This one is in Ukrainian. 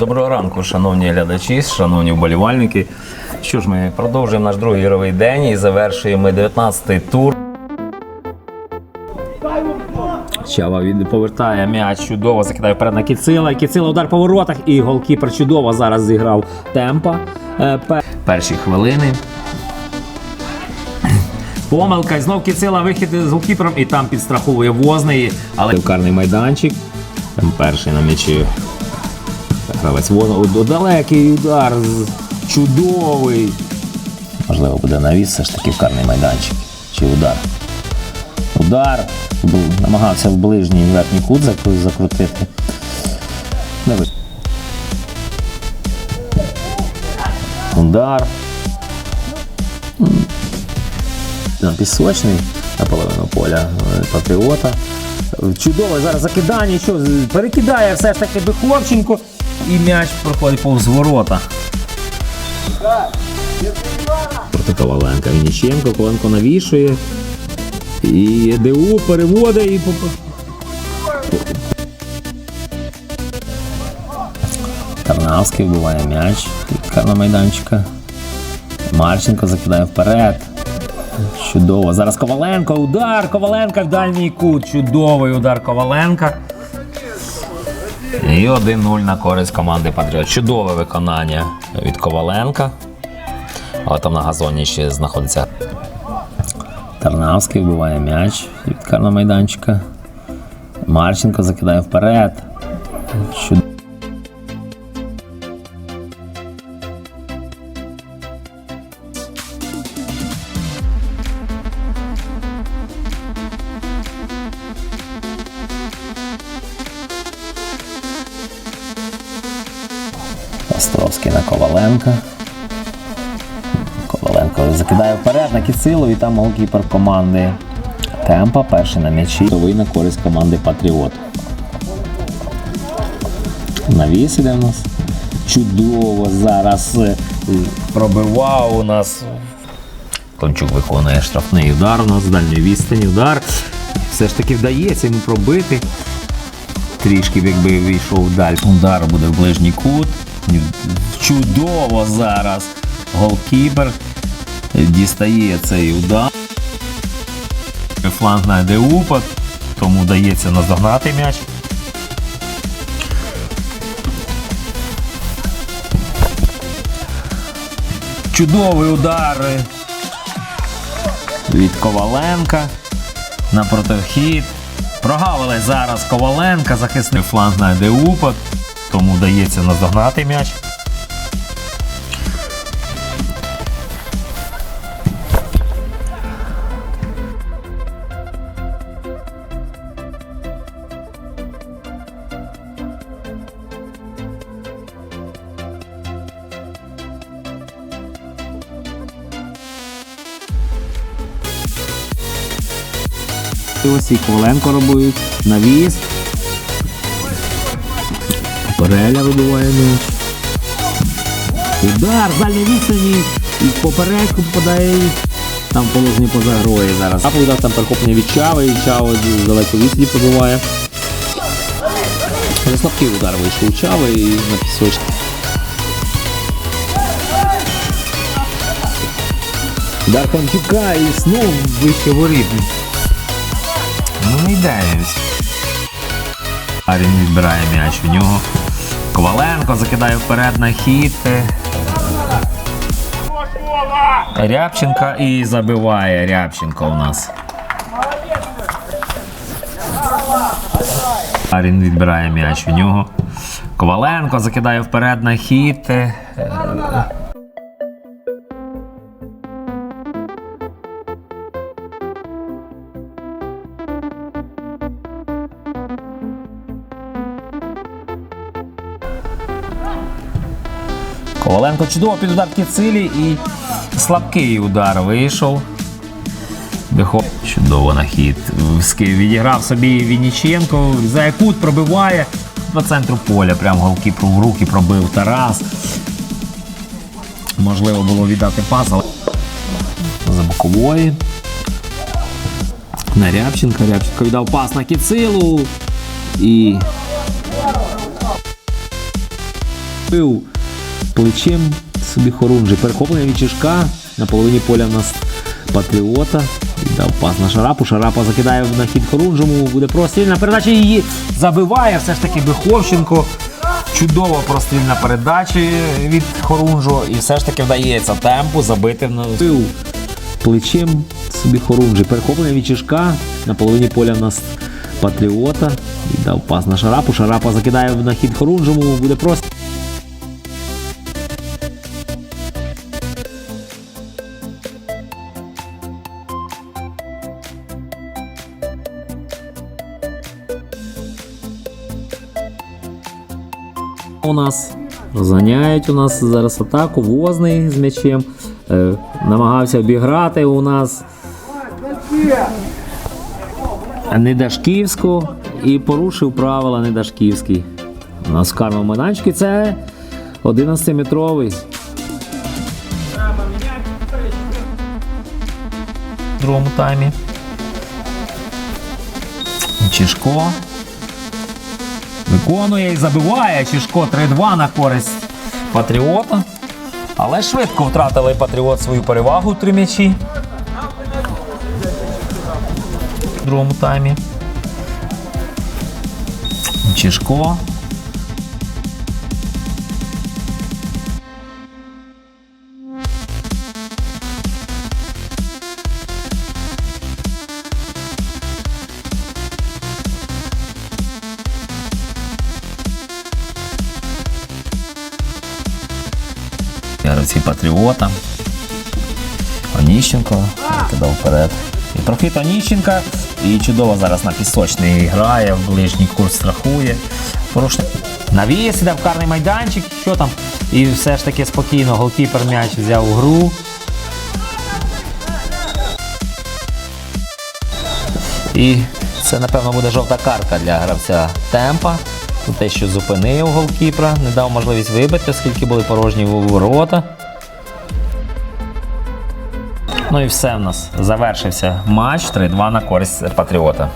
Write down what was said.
Доброго ранку, шановні глядачі, шановні вболівальники. Що ж, ми продовжуємо наш другий ігровий день і завершуємо 19-й тур. Чава від повертає м'яч чудово, закидає вперед на Кіцила. Кіцила удар по воротах і голкіпер чудово зараз зіграв темпа. Е, Перші хвилини. Помилка, і знов Кіцила вихід з голкіпером і там підстраховує возний, але карний майданчик. Там перший на м'ячі. Гравець Возний. Далекий удар. Чудовий. Можливо, буде навіс все ж таки в карний майданчик. Чи удар. Удар. Намагався в ближній верхній кут закрутити. Не Удар. М. На пісочний на половину поля е, патріота. Чудове зараз закидання, що перекидає все ж таки Беховченко і м'яч проходить повз ворота. Проти Коваленка. Вініченко, Коваленко навішує. І ДУ переводить і Тарнавський вбиває м'яч карного майданчика. Марченко закидає вперед. Чудово. Зараз Коваленко. Удар Коваленка в дальній кут. Чудовий удар Коваленка. І 1-0 на користь команди Патріот. Чудове виконання від Коваленка. Але там на газоні ще знаходиться. Тарнавський вбиває м'яч від карного майданчика. Марченко закидає вперед. Чудово. Островський на Коваленка. Коваленко закидає вперед на Кіцилу і там голкіпер команди Темпа. Перший на м'ячі. Новий на користь команди Патріот. Навіс іде в нас. Чудово зараз е, пробивав у нас. Тончук виконує штрафний удар у нас дальньої відстані. Удар. Все ж таки вдається йому пробити. Трішки якби війшов вдаль. Удар буде в ближній кут. Чудово зараз. Голкіпер дістає цей удар. Фланг знайде упад, тому вдається наздогнати м'яч. Чудовий удар від Коваленка на протихід. Прогавили зараз Коваленка, захисний фланг знайде упад, тому вдається наздогнати м'яч. Ось і Коваленко робить, навіс. Переля вибиває м'яч. Удар, з дальньої відстані. І в поперечку попадає. Там положені поза грою зараз. А удар там перехоплення від Чави, і Чава з далеко відстані пробиває. Але слабкий удар вийшов у Чави і на пісочку. Удар Хамчука і знов вище воріт. Ну не йде. А він відбирає м'яч в нього. Коваленко закидає вперед на хід. Рябченка і забиває Рябченко у нас. Арін відбирає м'яч у нього. Коваленко закидає вперед на хід. Коваленко чудово під удар Кіцилі і слабкий удар вийшов. Бехо... Чудово на хід. Відіграв собі Вініченко, за кут пробиває по центру поля. Прям голкіпру в руки пробив Тарас. Можливо було віддати пас, але за бокової. На Рябченка. Рябченко віддав пас на Кіцилу. І Бив плечем собі хорунжий. Перехоплення від Чижка. На половині поля в нас Патріота. Дав пас на Шарапу. Шарапа закидає на хід Хорунжому. Буде прострільна передача. Її забиває все ж таки Биховченко. Чудова прострільна передача від Хорунжу. І все ж таки вдається темпу забити в Бив плечем собі хорунжий. Перехоплення від Чижка. На половині поля в нас Патріота. Віддав пас на Шарапу. Шарапа закидає на хід Хорунжому. Буде просто. У нас розганяють у нас зараз атаку. Возний з м'ячем. Е, намагався обіграти у нас Недашківську і порушив правила Недашківський. У нас в карному майданчику це 11-метровий. В другому таймі. Чешко. Виконує і забиває Чішко 3-2 на користь Патріота. Але швидко втратили Патріот свою перевагу три м'ячі. В другому таймі. Чешко. Гравці Патріота. Оніщенко кидав вперед. І прохід Оніщенка. І чудово зараз на пісочний грає, в ближній курс страхує. Порушник. Навіс іде в карний майданчик. Що там? І все ж таки спокійно голкіпер м'яч взяв у гру. І це, напевно, буде жовта картка для гравця темпа. За те, що зупинив голкіпера, не дав можливість вибити, оскільки були порожні ворота. Ну і все в нас. Завершився матч 3-2 на користь Патріота.